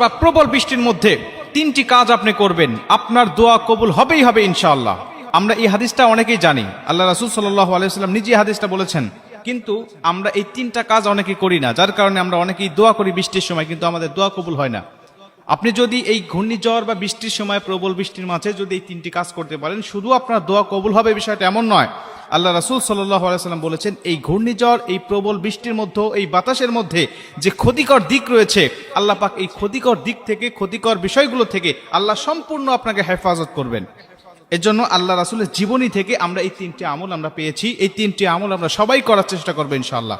বা প্রবল বৃষ্টির মধ্যে তিনটি কাজ আপনি করবেন। আপনার দোয়া কবুল হবেই হবে ইনশাআল্লাহ। আমরা এই হাদিসটা অনেকেই জানি। আল্লাহ রাসুল সাল্লাহ আলাইসাল্লাম নিজে হাদিসটা বলেছেন। কিন্তু আমরা এই তিনটা কাজ অনেকে করি না, যার কারণে আমরা অনেকেই দোয়া করি বৃষ্টির সময়, কিন্তু আমাদের দোয়া কবুল হয় না। আপনি যদি এই ঘূর্ণিঝড় বা বৃষ্টির সময় প্রবল বৃষ্টির মাঝে যদি এই তিনটি কাজ করতে পারেন, শুধু আপনার দোয়া কবুল হবে বিষয়টা এমন নয় আল্লাহ রাসুল সাল্লাহ আলাইসাল্লাম বলেছেন, এই ঘূর্ণিঝড়, এই প্রবল বৃষ্টির মধ্যে, এই বাতাসের মধ্যে যে ক্ষতিকর দিক রয়েছে, আল্লাহ পাক এই ক্ষতিকর দিক থেকে, ক্ষতিকর বিষয়গুলো থেকে আল্লাহ সম্পূর্ণ আপনাকে হেফাজত করবেন। এর জন্য আল্লাহ রাসুলের জীবনী থেকে আমরা এই তিনটি আমল আমরা পেয়েছি। এই তিনটি আমল আমরা সবাই করার চেষ্টা করব ইনশাল্লাহ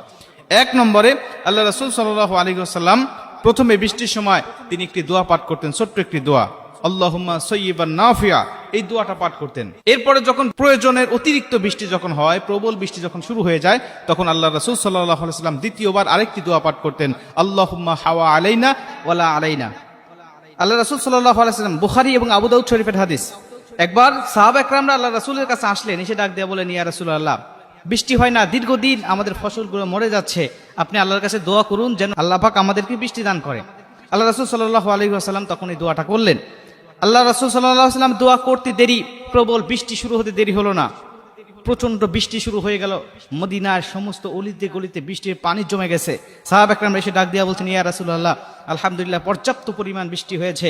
এক নম্বরে আল্লাহ রাসুল সাল্লাহ আলী আসাল্লাম প্রথমে বৃষ্টির সময় তিনি একটি দোয়া পাঠ করতেন, ছোট্ট একটি দোয়া। আল্লাহুম্মা সৈয়িবান নাফিয়া। এই দোয়াটা পাঠ করতেন। এরপরে যখন প্রয়োজনের অতিরিক্ত বৃষ্টি যখন হয়, প্রবল বৃষ্টি যখন শুরু হয়ে যায়, তখন আল্লাহ রাসুল সাল্লাহ সাল্লাম দ্বিতীয়বার আরেকটি দোয়া পাঠ করতেন, আল্লাহুম্মা হাওয়া আলাইনা ওয়ালা আলাইনা। আল্লাহ রাসুল সাল্লাহ আলাইসাল্লাম বুখারি এবং আবু দাউদ শরীফের হাদিস। একবার সাহাব একরামরা আল্লাহ রাসুলের কাছে আসলেন, এসে ডাক দিয়ে বলেন ইয়া রাসুল আল্লাহ বৃষ্টি হয় না, দীর্ঘদিন আমাদের ফসলগুলো মরে যাচ্ছে। আপনি আল্লাহর কাছে দোয়া করুন যেন আল্লাহ পাক আমাদেরকে বৃষ্টি দান করে। আল্লাহ রাসুল সাল্লাহ আলী আসাল্লাম তখন এই দোয়াটা করলেন। আল্লাহ রাসুল সাল্লাম দোয়া করতে দেরি, প্রবল বৃষ্টি শুরু হতে দেরি হলো না। প্রচণ্ড বৃষ্টি শুরু হয়ে গেল। মদিনার সমস্ত অলিতে গলিতে বৃষ্টির পানি জমে গেছে। সাহাব একরাম এসে ডাক দিয়া বলছেন, ইয়া রাসুল্লাহ আলহামদুলিল্লাহ, পর্যাপ্ত পরিমাণ বৃষ্টি হয়েছে।